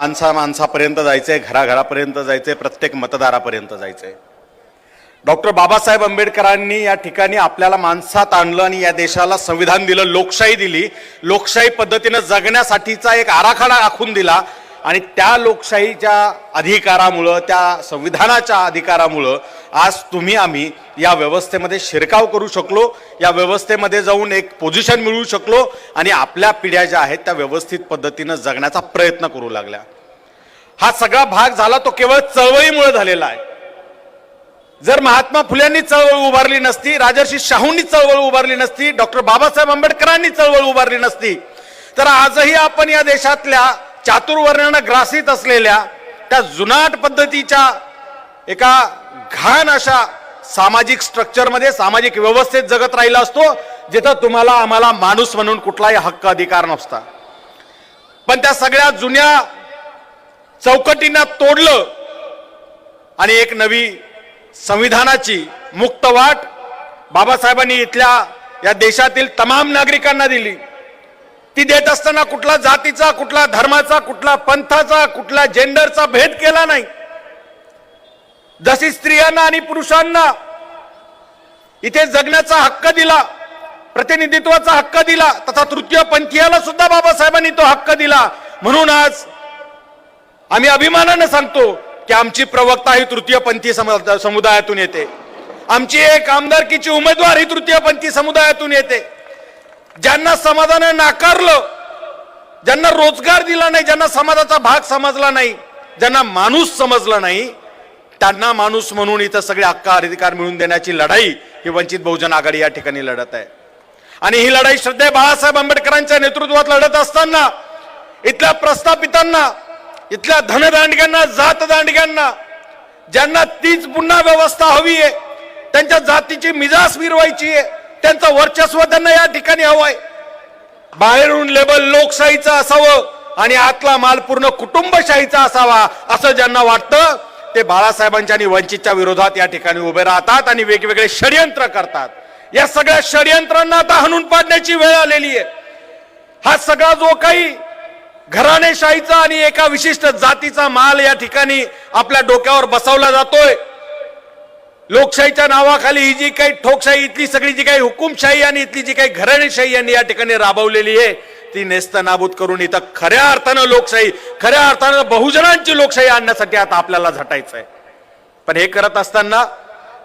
माणसा माणसापर्यंत जायचं आहे घराघरापर्यंत जायचं आहे प्रत्येक मतदारापर्यंत जायचं आहे डॉक्टर बाबासाहेब आंबेडकरांनी या ठिकाणी आपल्याला माणसात आणलं आणि या देशाला संविधान दिलं लोकशाही दिली. लोकशाही पद्धतीनं जगण्यासाठीचा एक आराखडा आखून दिला. आणि त्या लोकशाहीच्या अधिकारामुळं त्या संविधानाच्या अधिकारामुळं आज तुम्ही आम्ही या व्यवस्थेमध्ये शिरकाव करू शकलो या व्यवस्थेमध्ये जाऊन एक पोझिशन मिळवू शकलो आणि आपल्या पिढ्या ज्या आहेत त्या व्यवस्थित पद्धतीनं जगण्याचा प्रयत्न करू लागल्या. हा सगळा भाग झाला तो केवळ चळवळीमुळे झालेला आहे. जर महात्मा फुल्यांनी चळवळ उभारली नसती राजर्षी शाहूंनी चळवळ उभारली नसती डॉक्टर बाबासाहेब आंबेडकरांनी चळवळ उभारली नसती तर आजही आपण या देशातल्या चातुर्वर्णानं ग्रासित असलेल्या त्या जुनाट पद्धतीच्या एका घाण अशा सामाजिक स्ट्रक्चरमध्ये सामाजिक व्यवस्थेत जगत राहिला असतो जिथं तुम्हाला आम्हाला माणूस म्हणून कुठलाही हक्क अधिकार नसता. पण त्या सगळ्या जुन्या चौकटींना तोडलं आणि एक नवी संविधानाची मुक्त वाट बाबासाहेबांनी इथल्या या देशातील तमाम नागरिकांना दिली. ती देत असताना कुठला जातीचा कुठला धर्माचा कुठला पंथाचा कुठला जेंडरचा भेद केला नाही. जशी स्त्रियांना आणि पुरुषांना इथे जगण्याचा हक्क दिला प्रतिनिधित्वाचा हक्क दिला तथा तृतीय पंथीयाला सुद्धा बाबासाहेबांनी तो हक्क दिला. म्हणून आज आम्ही अभिमानानं सांगतो की आमची प्रवक्ता ही तृतीयपंथी सम- समुदायातून येते. आमची एक आमदारकीची उमेदवार ही तृतीयपंथी समुदायातून येते. ज्यांना समाजाने नाकारलं ज्यांना रोजगार दिला नाही ज्यांना समाजाचा भाग समजला नाही ज्यांना माणूस समजला नाही त्यांना माणूस म्हणून इथं सगळे हक्क अधिकार मिळवून देण्याची लढाई ही वंचित बहुजन आघाडी या ठिकाणी लढत आहे. आणि ही लढाई श्रद्धे बाळासाहेब आंबेडकरांच्या नेतृत्वात लढत असताना इथल्या प्रस्थापितांना इथल्या धनदांडग्यांना जात दांडग्यांना ज्यांना तीच पुन्हा व्यवस्था हवी आहे त्यांच्या जातीची मिजास मिरवायची आहे त्यांचं वर्चस्व त्यांना या ठिकाणी हवंय. बाहेरून लेबल लोकशाहीचं असावं आणि आतला माल पूर्ण कुटुंबशाहीचा असावा असं ज्यांना वाटतं ते बाळासाहेबांच्या आणि वंचितच्या विरोधात या ठिकाणी उभे राहतात आणि वेगवेगळे षडयंत्र करतात. या सगळ्या षडयंत्रांना आता हणून पाडण्याची वेळ आलेली आहे. हा सगळा जो काही घराणेशाहीचा आणि एका विशिष्ट जातीचा माल या ठिकाणी आपल्या डोक्यावर बसवला जातोय लोकशाहीच्या नावाखाली ही जी काही ठोकशाही इथली सगळी जी काही हुकुमशाही आणि इथली जी काही घराणेशाही यांनी या ठिकाणी राबवलेली आहे ती नेस्त नाबूद करून इथं खऱ्या अर्थानं लोकशाही खऱ्या अर्थानं बहुजनांची लोकशाही आणण्यासाठी आता आपल्याला झटायचं आहे पण हे करत असताना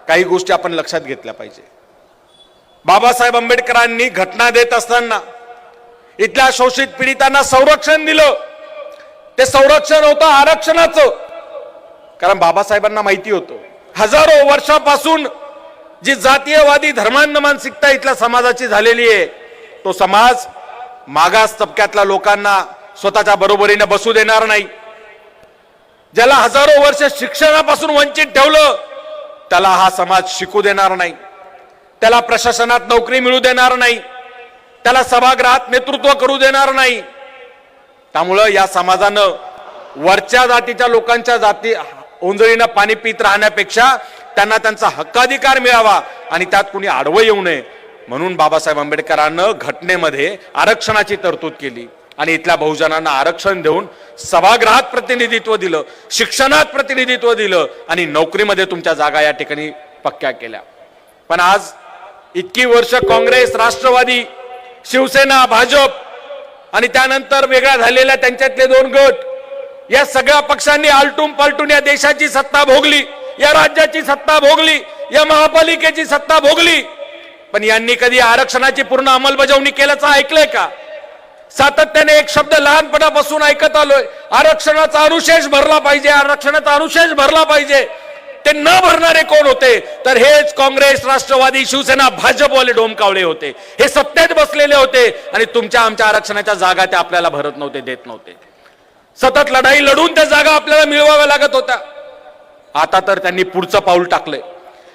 काही गोष्टी आपण लक्षात घेतल्या पाहिजे. बाबासाहेब आंबेडकरांनी घटना देत असताना इथल्या शोषित पीडितांना संरक्षण दिलं. ते संरक्षण होतं आरक्षणाचं. कारण बाबासाहेबांना माहिती होतं. हजारो वर्षापासून जी जातीयवादी धर्मांध मानसिकता इथल्या समाजाची झालेली आहे तो समाज मागास तबक्यातल्या लोकांना स्वतःच्या बरोबरीने बसू देणार नाही. ज्याला हजारो वर्ष शिक्षणापासून वंचित ठेवलं त्याला हा समाज शिकू देणार नाही. त्याला प्रशासनात नोकरी मिळू देणार नाही. त्याला सभागृहात नेतृत्व करू देणार नाही. त्यामुळं या समाजानं वरच्या जातीच्या लोकांच्या जाती ओंजळीनं पाणी पित राहण्यापेक्षा त्यांना त्यांचा हक्काधिकार मिळावा आणि त्यात कुणी आडवं येऊ नये म्हणून बाबासाहेब आंबेडकरांनं घटनेमध्ये आरक्षणाची तरतूद केली आणि इथल्या बहुजनांना आरक्षण देऊन सभागृहात प्रतिनिधित्व दिलं शिक्षणात प्रतिनिधित्व दिलं आणि नोकरीमध्ये तुमच्या जागा या ठिकाणी पक्क्या केल्या. पण आज इतकी वर्ष काँग्रेस राष्ट्रवादी शिवसेना भाजप आणि त्यानंतर वेगळ्या झालेल्या त्यांच्यातले दोन गट या सगळ्या पक्षांनी आलटून पालटून या देशाची सत्ता भोगली या राज्याची सत्ता भोगली या महापालिकेची सत्ता भोगली. पण यांनी कधी आरक्षणाची पूर्ण अंमलबजावणी केल्याचं ऐकलंय का? सातत्याने एक शब्द लहानपणापासून ऐकत आलोय. आरक्षणाचा अनुशेष भरला पाहिजे आरक्षणाचा अनुशेष भरला पाहिजे. ते न भरणारे कोण होते? तर हेच काँग्रेस राष्ट्रवादी शिवसेना भाजपवाले डोमकावळे होते. हे सत्तेत बसलेले होते आणि तुमच्या आमच्या आरक्षणाच्या जागा ते आपल्याला भरत नव्हते देत नव्हते. सतत लढाई लढून त्या जागा आपल्याला मिळवाव्या लागत होत्या. आता तर त्यांनी पुढचं पाऊल टाकलंय.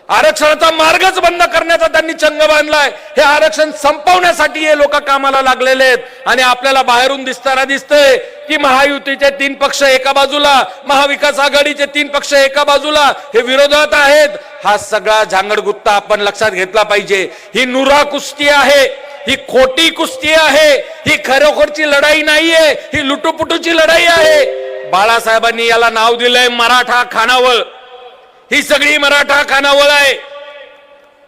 आरक्षणाचा मार्गच बंद करण्याचा त्यांनी चंग बांधलाय. हे आरक्षण संपवण्यासाठी हे लोक कामाला लागलेले आहेत. आणि आपल्याला बाहेरून दिसताना दिसतंय की महायुतीचे तीन पक्ष एका बाजूला महाविकास आघाडीचे तीन पक्ष एका बाजूला हे विरोधात आहेत. हा सगळा झांगडगुत्ता आपण लक्षात घेतला पाहिजे. ही नुरा कुस्ती आहे ही खोटी कुस्ती आहे ही खरोखरची लढाई नाहीये ही लुटूपुटूची लढाई आहे. बाळासाहेबांनी याला नाव दिलंय मराठा खानावळ. ही सगळी मराठा खानावळ आहे.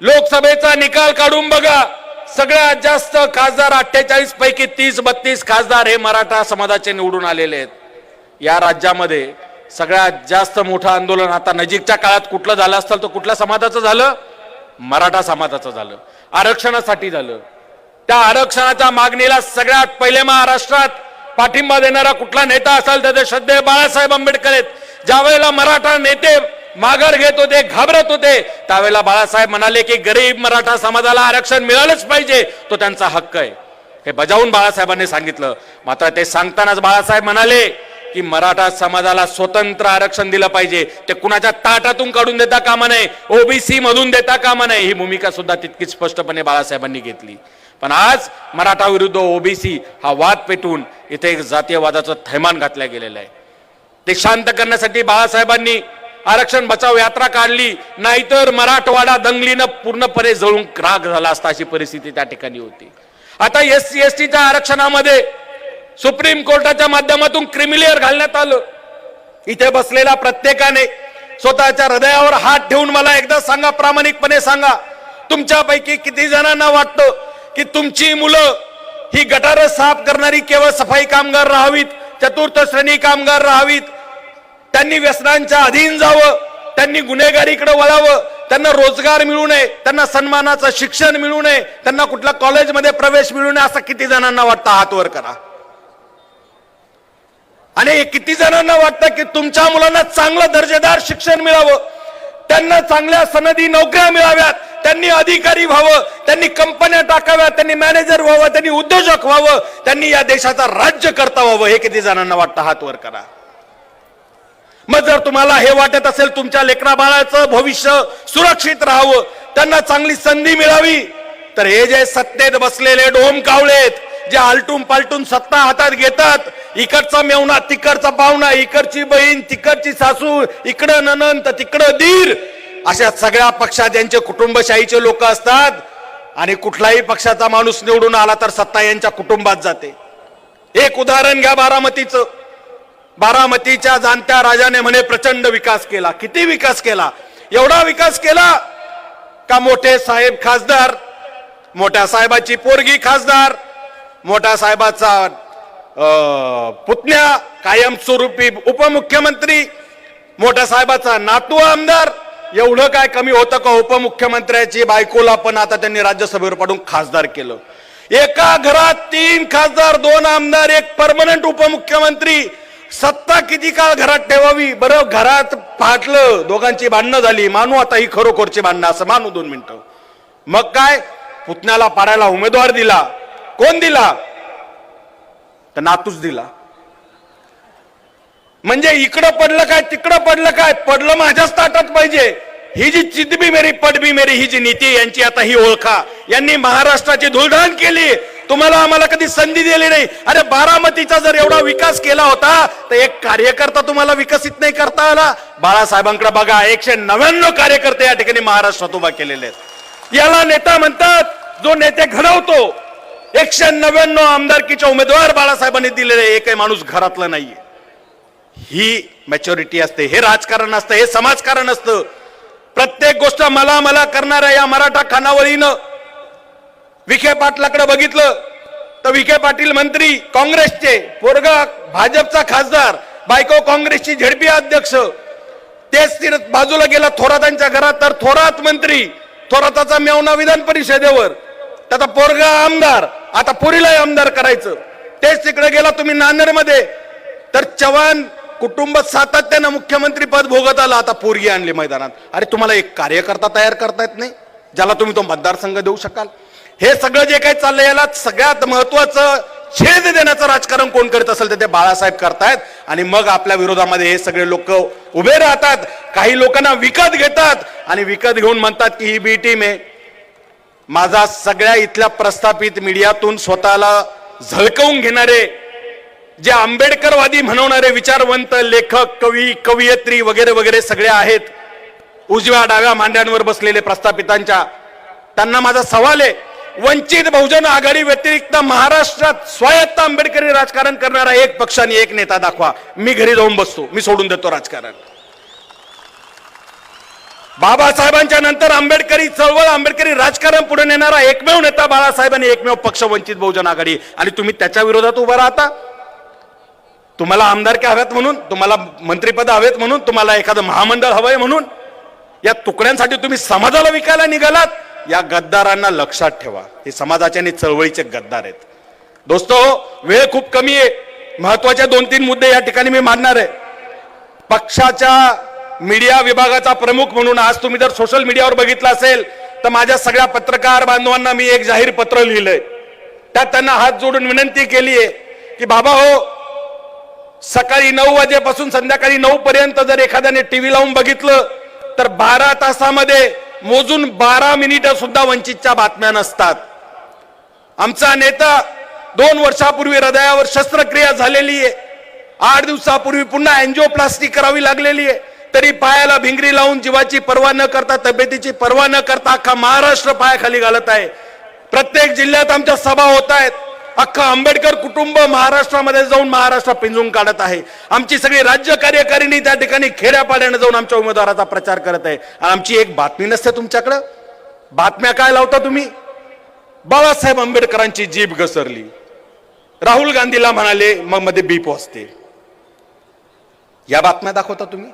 लोकसभेचा निकाल काढून बघा. सगळ्यात जास्त खासदार अठ्ठेचाळीस पैकी तीस बत्तीस खासदार हे मराठा समाजाचे निवडून आलेले आहेत. या राज्यामध्ये सगळ्यात जास्त मोठं आंदोलन आता नजीकच्या काळात कुठलं झालं असतं तर कुठल्या समाजाचं झालं? मराठा समाजाचं झालं. आरक्षणासाठी झालं. त्या आरक्षणाच्या मागणीला सगळ्यात पहिले महाराष्ट्रात पाठिंबा देणारा कुठला नेता असेल तर ते श्रद्धेय बाळासाहेब आंबेडकर आहेत. ज्या वेळेला मराठा नेते माघार घेत होते घाबरत होते. त्यावेळेला बाळासाहेब म्हणाले की गरीब मराठा समाजाला आरक्षण मिळालंच पाहिजे. तो त्यांचा हक्क आहे. हे बजावून बाळासाहेबांनी सांगितलं. मात्र ते सांगतानाच बाळासाहेब म्हणाले की मराठा समाजाला स्वतंत्र आरक्षण दिलं पाहिजे. ते कुणाच्या ताटातून काढून देता कामा नये. ओबीसी मधून देता कामा नये. ही भूमिका सुद्धा तितकीच स्पष्टपणे बाळासाहेबांनी घेतली. पण आज मराठा विरुद्ध ओबीसी हा वाद पेटून इथे एक जातीयवादाचं थैमान घातलं गेलेलं आहे. ते शांत करण्यासाठी बाळासाहेबांनी आरक्षण बचाव यात्रा काढली नाहीतर मराठवाडा दंगलीनं पूर्णपणे जळून राग झाला असता अशी परिस्थिती त्या ठिकाणी होती. आता एस सी एस टीच्या आरक्षणामध्ये सुप्रीम कोर्टाच्या माध्यमातून क्रिमिलियर घालण्यात आलं. इथे बसलेल्या प्रत्येकाने स्वतःच्या हृदयावर हात ठेवून मला एकदा सांगा प्रामाणिकपणे सांगा. तुमच्यापैकी किती जणांना वाटतं की तुमची मुलं ही गटार साफ करणारी केवळ सफाई कामगार राहावीत चतुर्थ श्रेणी कामगार राहावीत त्यांनी व्यसनांच्या अधीन जावं त्यांनी गुन्हेगारीकडे वळावं त्यांना रोजगार मिळू नये त्यांना सन्मानाचं शिक्षण मिळू नये त्यांना कुठल्या कॉलेजमध्ये प्रवेश मिळू नये असं किती जणांना वाटतं? हात वर करा. आणि हे किती जणांना वाटतं की तुमच्या मुलांना चांगलं दर्जेदार शिक्षण मिळावं? त्यांना चांगल्या सनदी नोकऱ्या मिळाव्यात त्यांनी अधिकारी व्हावं त्यांनी कंपन्या टाकाव्यात त्यांनी मॅनेजर व्हावं त्यांनी उद्योजक व्हावं त्यांनी या देशाचा राज्यकर्ता व्हावं हे किती जणांना वाटतं? हात वर करा. मग जर तुम्हाला हे वाटत असेल तुमच्या लेकरा बाळाचं भविष्य सुरक्षित राहावं त्यांना चांगली संधी मिळावी तर हे जे सत्तेत बसलेले डोम कावळेत जे आलटून पालटून सत्ता हातात घेतात इकडचा मेवणा तिकडचा पाहुणा इकडची बहीण तिकडची सासू इकडं ननन तर तिकडं दीर अशा सगळ्या पक्षात ज्यांचे कुटुंबशाहीचे लोक असतात आणि कुठलाही पक्षाचा माणूस निवडून आला तर सत्ता यांच्या कुटुंबात जाते. एक उदाहरण घ्या बारामतीचं. बारामतीच्या जाणत्या राजाने म्हणे प्रचंड विकास केला. किती विकास केला? एवढा विकास केला का मोठे साहेब खासदार मोठ्या साहेबाची पोरगी खासदार मोठ्या साहेबाचा पुतण्या कायमस्वरूपी उपमुख्यमंत्री मोठ्या साहेबाचा नातू आमदार एवढं काय कमी होतं का उपमुख्यमंत्र्याची बायकोला पण आता त्यांनी राज्यसभेवर पाडून खासदार केलं. एका घरात तीन खासदार दोन आमदार एक परमनंट उपमुख्यमंत्री सत्ता किती काळ घरात ठेवावी? बरं घरात फाटलं दोघांची भांडणं झाली. मानू आता ही खरोखरची भांडणं असं मानू दोन मिनिटं. मग काय? पुतण्याला पाडायला उमेदवार दिला. कोण दिला? तर नातूच दिला. म्हणजे इकडं पडलं काय तिकडं पडलं काय? पडलं माझ्याच ताटात पाहिजे. ही जी चिदबी मेरी पडबी मेरी ही जी नीती यांची आता ही ओळखा. यांनी महाराष्ट्राची धुळधाण केली. तुम्हाला आम्हाला कधी संधी दिली नाही. अरे बारामतीचा जर एवढा विकास केला होता तर एक कार्यकर्ता तुम्हाला विकसित नाही करता आला. बाळासाहेबांकडे बघा एकशे नव्याण्णव कार्यकर्ते या ठिकाणी महाराष्ट्रात उभा केलेले आहेत. याला नेता म्हणतात जो नेते घडवतो एकशे नव्याण्णव आमदारकीचे उमेदवार बाळासाहेबांनी दिलेले एकही माणूस घरातला नाहीये. ही मॅच्युरिटी असते हे राजकारण असतं हे समाजकारण असतं. प्रत्येक गोष्ट मला मला करणाऱ्या या मराठा खानावळीनं विखे पाटलाकडे बघितलं तर विखे पाटील मंत्री काँग्रेसचे पोरगा भाजपचा खासदार बायको काँग्रेसची झेडपी अध्यक्ष. तेच बाजूला गेला थोरातांच्या घरात तर थोरात मंत्री थोराताचा मेवना विधान परिषदेवर. त्याचा पोरगा आमदार आता पुरीलाही आमदार करायचं. तेच तिकडे गेला तुम्ही नांदेडमध्ये. तर चव्हाण कुटुंब सातत्यानं मुख्यमंत्री पद भोगत आलं. आता पोरगी आणली मैदानात. अरे तुम्हाला एक कार्यकर्ता तयार करता येत नाही ज्याला तुम्ही तो मतदारसंघ देऊ शकाल. हे सगळं जे काही चाललंय याला सगळ्यात महत्वाचं छेद देण्याचं राजकारण कोण करत असेल तर ते बाळासाहेब करतायत. आणि मग आपल्या विरोधामध्ये हे सगळे लोक उभे राहतात. काही लोकांना विकत घेतात. आणि विकत घेऊन म्हणतात की ही बी टीम आहे. माझा सगळ्या इथल्या प्रस्थापित मीडियातून स्वतःला झळकवून घेणारे जे आंबेडकरवादी म्हणवणारे विचारवंत लेखक कवी कवयित्री वगैरे वगैरे सगळे आहेत. उजव्या डाव्या मांड्यांवर बसलेले प्रस्थापितांच्या. त्यांना माझा सवाल आहे. वंचित बहुजन आघाडी व्यतिरिक्त महाराष्ट्रात स्वायत्त आंबेडकरी राजकारण करणारा एक पक्ष आणि एक नेता दाखवा. मी घरी जाऊन बसतो. मी सोडून देतो राजकारण. बाबासाहेबांच्या नंतर आंबेडकरी चळवळ आंबेडकरी राजकारण पुढे नेणारा एकमेव नेता बाळासाहेब आणि एकमेव पक्ष वंचित बहुजन आघाडी. आणि तुम्ही त्याच्या विरोधात उभा राहता. तुम्हाला आमदार काय हव्यात म्हणून तुम्हाला मंत्रिपद हवेत म्हणून तुम्हाला एखादं महामंडळ हवंय म्हणून या तुकड्यांसाठी तुम्ही समाजाला विकायला निघालात. या गद्दारांना लक्षात ठेवा. हे समाजाचे आणि चळवळीचे गद्दार आहेत. दोस्तो वेळ खूप कमी आहे. महत्त्वाचे दोन तीन मुद्दे या ठिकाणी मी मांडणार आहे. पक्षाच्या मीडिया विभागाचा प्रमुख म्हणून आज तुम्ही जर सोशल मीडियावर बघितलं असेल तर माझ्या सगळ्या पत्रकार बांधवांना मी एक जाहीर पत्र लिहिलंय. त्यात त्यांना हात जोडून विनंती केली आहे की बाबा हो सकाळी नऊ वाजेपासून संध्याकाळी नऊ पर्यंत जर एखाद्याने टीव्ही लावून बघितलं तर बारा तासामध्ये मोजून बारा मिनिटं सुद्धा वंचितच्या बातम्या नसतात. आमचा नेता दोन वर्षापूर्वी हृदयावर शस्त्रक्रिया झालेली आहे. आठ दिवसापूर्वी पुन्हा अँजिओप्लास्टी करावी लागलेली आहे. तरी पायाला भिंगरी लावून जीवाची पर्वा न करता तब्येतीची पर्वा न करता अख्खा महाराष्ट्र पायाखाली घालत आहे. प्रत्येक जिल्ह्यात आमच्या सभा होत आहेत. अख्खा आंबेडकर कुटुंब महाराष्ट्रामध्ये जाऊन महाराष्ट्र पिंजून काढत आहे. आमची सगळी राज्य कार्यकारिणी त्या ठिकाणी खेड्यापाड्याने जाऊन आमच्या उमेदवाराचा प्रचार करत आहे. आणि आमची एक बातमी नसते तुमच्याकडं? बातम्या काय लावता तुम्ही? बाबासाहेब आंबेडकरांची जीभ घसरली. राहुल गांधीला म्हणाले मग मध्ये बीप पोचते या बातम्या दाखवता तुम्ही?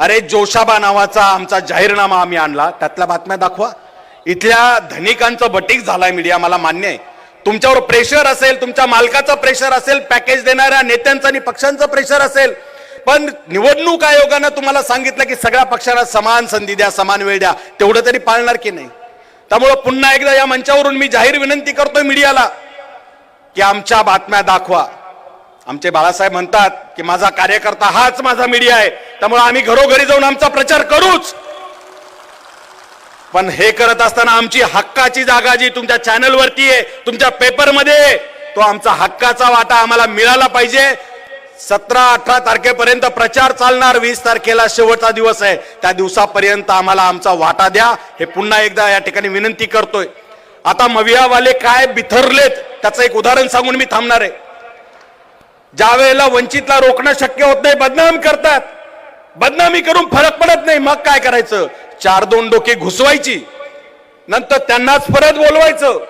अरे जोशाबा नावाचा आमचा जाहीरनामा आम्ही आणला. त्यातल्या बातम्या दाखवा. इथल्या धनिकांचं बटीक झालाय मीडिया मला मान्य आहे. तुमच्यावर प्रेशर असेल तुमच्या मालकाचं प्रेशर असेल पॅकेज देणाऱ्या नेत्यांचं आणि पक्षांचं प्रेशर असेल. पण निवडणूक आयोगानं तुम्हाला सांगितलं की सगळ्या पक्षांना समान संधी द्या समान वेळ द्या. तेवढं तरी पाळणार की नाही? त्यामुळं पुन्हा एकदा या मंचावरून मी जाहीर विनंती करतोय मीडियाला की आमच्या बातम्या दाखवा. आमचे बाळासाहेब म्हणतात की माझा कार्यकर्ता हाच माझा मीडिया आहे. त्यामुळे आम्ही घरोघरी जाऊन आमचा प्रचार करूच. पण हे करत असताना आमची हक्काची जागा जी तुमच्या चॅनलवरती आहे तुमच्या पेपरमध्ये तो आमचा हक्काचा वाटा आम्हाला मिळाला पाहिजे. सतरा अठरा तारखेपर्यंत प्रचार चालणार वीस तारखेला शेवटचा दिवस आहे. त्या दिवसापर्यंत आम्हाला आमचा वाटा द्या. हे पुन्हा एकदा या ठिकाणी विनंती करतोय. आता मवियावाले काय बिथरलेत त्याचं एक उदाहरण सांगून मी थांबणार आहे. ज्या वेळेला वंचितला रोखणं शक्य होत नाही बदनाम करतात. बदनामी करून फरक पडत नाही. मग काय करायचं? चार दोन डोके घुसवायची. नंतर त्यांनाच परत बोलवायचं.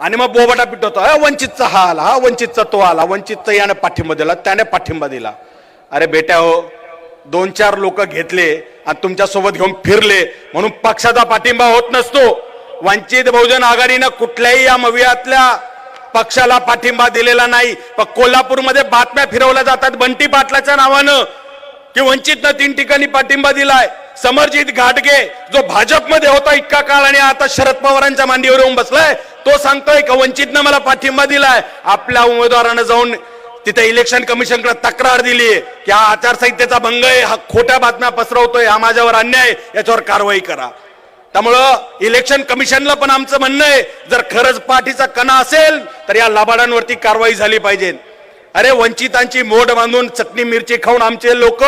आणि मग बोबाटा पिटवतो. "अ, वंचितचा हा आला हा वंचितचा तो आला वंचितचा याने पाठिंबा दिला त्याने पाठिंबा दिला. अरे बेट्या हो दोन चार लोक घेतले आणि तुमच्यासोबत घेऊन फिरले म्हणून पक्षाचा पाठिंबा होत नसतो. वंचित बहुजन आघाडीनं कुठल्याही या मवियातल्या पक्षाला पाठिंबा दिलेला नाही. पण कोल्हापूरमध्ये बातम्या फिरवल्या जातात बंटी पाटलाच्या नावानं. की वंचितनं तीन ठिकाणी पाठिंबा दिलाय. समरजित घाटगे जो भाजपमध्ये होता इतका काळ आणि आता शरद पवारांच्या मांडीवर येऊन बसलाय तो सांगतोय का वंचितनं मला पाठिंबा दिलाय. आपल्या उमेदवारानं जाऊन तिथे इलेक्शन कमिशनकडे तक्रार दिली की हा आचारसंहितेचा भंग आहे हा खोट्या बातम्या पसरवतोय हा माझ्यावर अन्याय याच्यावर कारवाई करा. त्यामुळं इलेक्शन कमिशनला पण आमचं म्हणणं आहे जर खरंच पाठीचा कणा असेल तर या लबाडांवरती कारवाई झाली पाहिजे. अरे वंचितांची मोड बांधून चटणी मिरची खाऊन आमचे लोक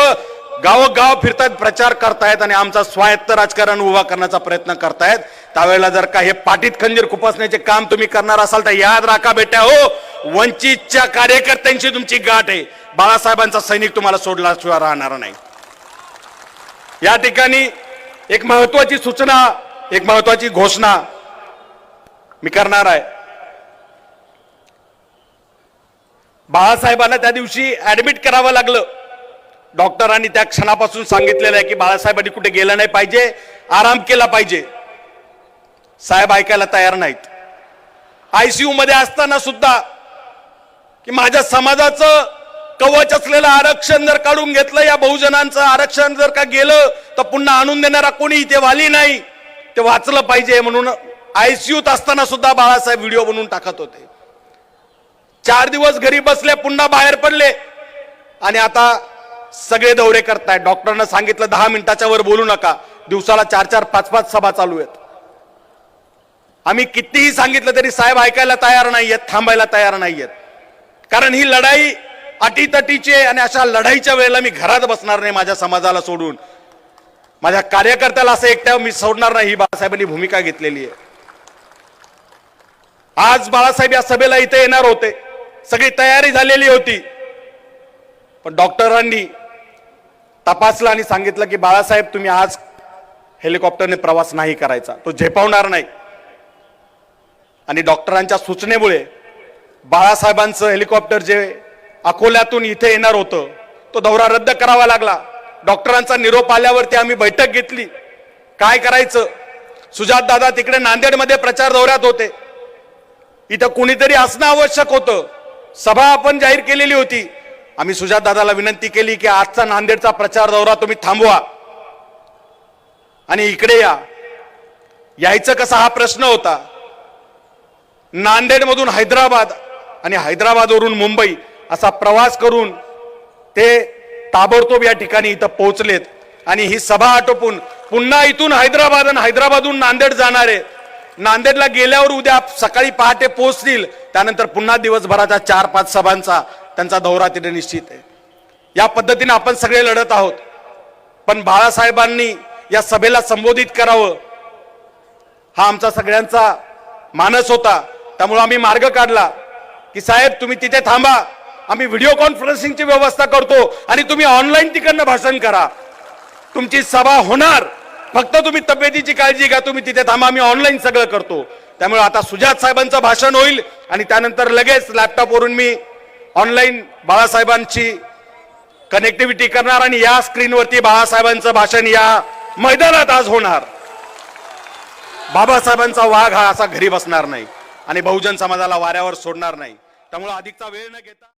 गावोगाव फिरतायत प्रचार करतायत आणि आमचा स्वायत्त राजकारण उभा करण्याचा प्रयत्न करतायत. त्यावेळेला जर का हे पाठीत खंजीर खुपसण्याचे काम तुम्ही करणार असाल तर याद राखा बेट्या हो. वंचितच्या कार्यकर्त्यांची तुमची गाठ आहे. बाळासाहेबांचा सैनिक तुम्हाला सोडल्याशिवाय राहणार नाही. या ठिकाणी एक महत्वाची सूचना एक महत्वाची घोषणा मी करणार आहे. बाळासाहेबांना त्या दिवशी ॲडमिट करावं लागलं. डॉक्टरांनी त्या क्षणापासून सांगितलेलं आहे की बाळासाहेबांनी कुठे गेलं नाही पाहिजे आराम केला पाहिजे. साहेब ऐकायला तयार नाहीत. आयसीयू मध्ये असताना सुद्धा की माझ्या समाजाचं कवच असलेलं आरक्षण जर काढून घेतलं या बहुजनांचं आरक्षण जर का गेलं तर पुन्हा आणून देणारा कोणी इथे वाली नाही. ते वाचलं पाहिजे म्हणून आयसीयूत असताना सुद्धा बाळासाहेब व्हिडिओ बनवून टाकत होते. चार दिवस घरी बसले पुन्हा बाहेर पडले. आणि आता सगळे दौरे करतायत. डॉक्टरनं सांगितलं दहा मिनिटाच्या वर बोलू नका. दिवसाला चार चार पाच पाच सभा चालू आहेत. आम्ही कितीही सांगितलं तरी साहेब ऐकायला तयार नाही आहेत थांबायला तयार नाहीयेत. कारण ही लढाई अटीतटीची आहे आणि अशा लढाईच्या वेळेला मी घरात बसणार नाही माझ्या समाजाला सोडून. माझ्या कार्यकर्त्याला असं एकट्या मी सोडणार नाही ही बाळासाहेबांनी भूमिका घेतलेली आहे. आज बाळासाहेब या सभेला इथे येणार होते. सगळी तयारी झालेली होती. पण डॉक्टरांनी तपासलं आणि सांगितलं की बाळासाहेब तुम्ही आज हेलिकॉप्टरने प्रवास नाही करायचा. तो झेपावणार नाही. आणि डॉक्टरांच्या सूचनेमुळे बाळासाहेबांचं हेलिकॉप्टर जे अकोल्यातून इथे येणार होतं तो दौरा रद्द करावा लागला. डॉक्टरांचा निरोप आल्यावरती आम्ही बैठक घेतली. काय करायचं? सुजात दादा तिकडे नांदेडमध्ये प्रचार दौऱ्यात होते. इथं कुणीतरी असणं आवश्यक होतं. सभा आपण जाहीर केलेली होती. आम्ही सुजात दादाला विनंती केली की आजचा नांदेडचा प्रचार दौरा तुम्ही थांबवा. आणि इकडे या. यायचं कसा हा प्रश्न होता? नांदेडमधून हैदराबाद आणि हैदराबादवरून मुंबई असा प्रवास करून ते ताबडतोब या ठिकाणी इथं पोहोचलेत. आणि ही सभा आटोपून पुन्हा इथून हैदराबाद आणि हैदराबादहून नांदेड जाणारे नांदेडला गेल्यावर उद्या सकाळी पहाटे पोहोचतील. त्यानंतर पुन्हा दिवसभराच्या चार पाच सभांचा त्यांचा दौरा तिथे निश्चित आहे. या पद्धतीने आपण सगळे लढत आहोत. पण बाळासाहेबांनी या सभेला संबोधित करावं. हा आमचा सगळ्यांचा मानस होता. त्यामुळे आम्ही मार्ग काढला की साहेब तुम्ही तिथे थांबा. आम्ही व्हिडिओ कॉन्फरन्सिंगची व्यवस्था करतो आणि तुम्ही ऑनलाईन तिकडनं भाषण करा. तुमची सभा होणार. फक्त तुम्ही तब्येतीची काळजी घ्या तुम्ही तिथे थांबा आम्ही ऑनलाईन सगळं करतो. त्यामुळे आता सुजात साहेबांचं भाषण होईल आणि त्यानंतर लगेच लॅपटॉपवरून मी ऑनलाईन बाळासाहेबांची कनेक्टिव्हिटी करणार आणि या स्क्रीनवरती बाळासाहेबांचं भाषण या मैदानात आज होणार. बाबासाहेबांचा वाघ हा असा घरी बसणार नाही आणि बहुजन समाजाला वाऱ्यावर सोडणार नाही. त्यामुळे अधिकचा वेळ न घेता